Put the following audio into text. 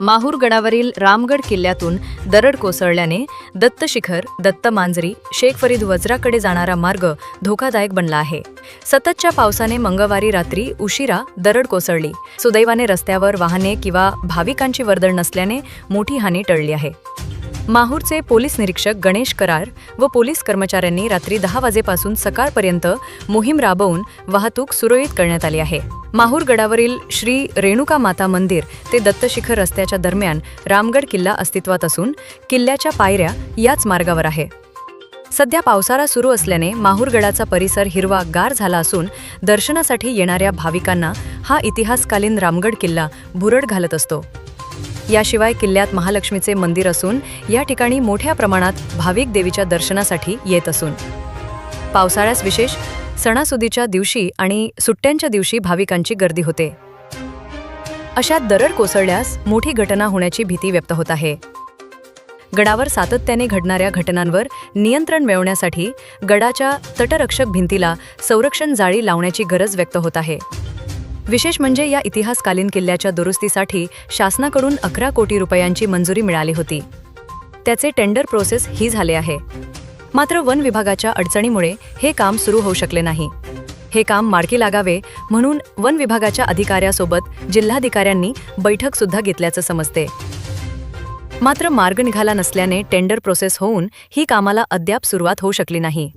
माहूर गडावरील रामगड किल्ल्यातून दरड कोसळल्याने दत्त शिखर दत्त मांजरी शेख फरीद वज्राकडे जाणारा मार्ग धोकादायक बनला आहे. सततच्या पावसाने मंगळवारी रात्री उशिरा दरड कोसळली. सुदैवाने रस्त्यावर वाहने किंवा भाविकांची वर्दळ नसल्याने मोठी हानी टळली आहे. माहूरचे पोलीस निरीक्षक गणेश करार व पोलीस कर्मचाऱ्यांनी रात्री दहा वाजेपासून सकाळपर्यंत मोहीम राबवून वाहतूक सुरळीत करण्यात आली आहे. माहूर गडावरील श्री रेणुका माता मंदिर ते दत्तशिखर रस्त्याच्या दरम्यान रामगड किल्ला अस्तित्वात असून किल्ल्याच्या पायऱ्या याच मार्गावर आहे. सध्या पावसाळा सुरू असल्याने माहूरगडाचा परिसर हिरवा गार झाला असून दर्शनासाठी येणाऱ्या भाविकांना हा इतिहासकालीन रामगड किल्ला भुरड घालत असतो. याशिवाय किल्ल्यात महालक्ष्मीचे मंदिर असून या ठिकाणी मोठ्या प्रमाणात भाविक देवीच्या दर्शनासाठी येत असून. पावसाळ्यास विशेष सणासुदीच्या दिवशी आणि सुट्ट्यांच्या दिवशी भाविकांची गर्दी होते. अशा दरड कोसळल्यास मोठी घटना होण्याची भीती व्यक्त होत आहे. गडावर सातत्याने घडणाऱ्या घटनांवर नियंत्रण मिळवण्यासाठी गडाच्या तटरक्षक भिंतीला संरक्षण जाळी लावण्याची गरज व्यक्त होत आहे. विशेष म्हणजे या इतिहासकालीन किल्ल्याच्या दुरुस्तीसाठी शासनाकडून अकरा कोटी रुपयांची मंजुरी मिळाली होती. त्याचे टेंडर प्रोसेस ही झाले आहे. मात्र वन विभागाच्या अडचणीमुळे हे काम सुरू होऊ शकले नाही. हे काम मार्गी लागावे म्हणून वन विभागाच्या अधिकाऱ्यासोबत जिल्हाधिकाऱ्यांनी बैठक सुद्धा घेतल्याचं समजते. मात्र मार्ग निघाला नसल्याने टेंडर प्रोसेस होऊन ही कामाला अद्याप सुरुवात होऊ शकली नाही.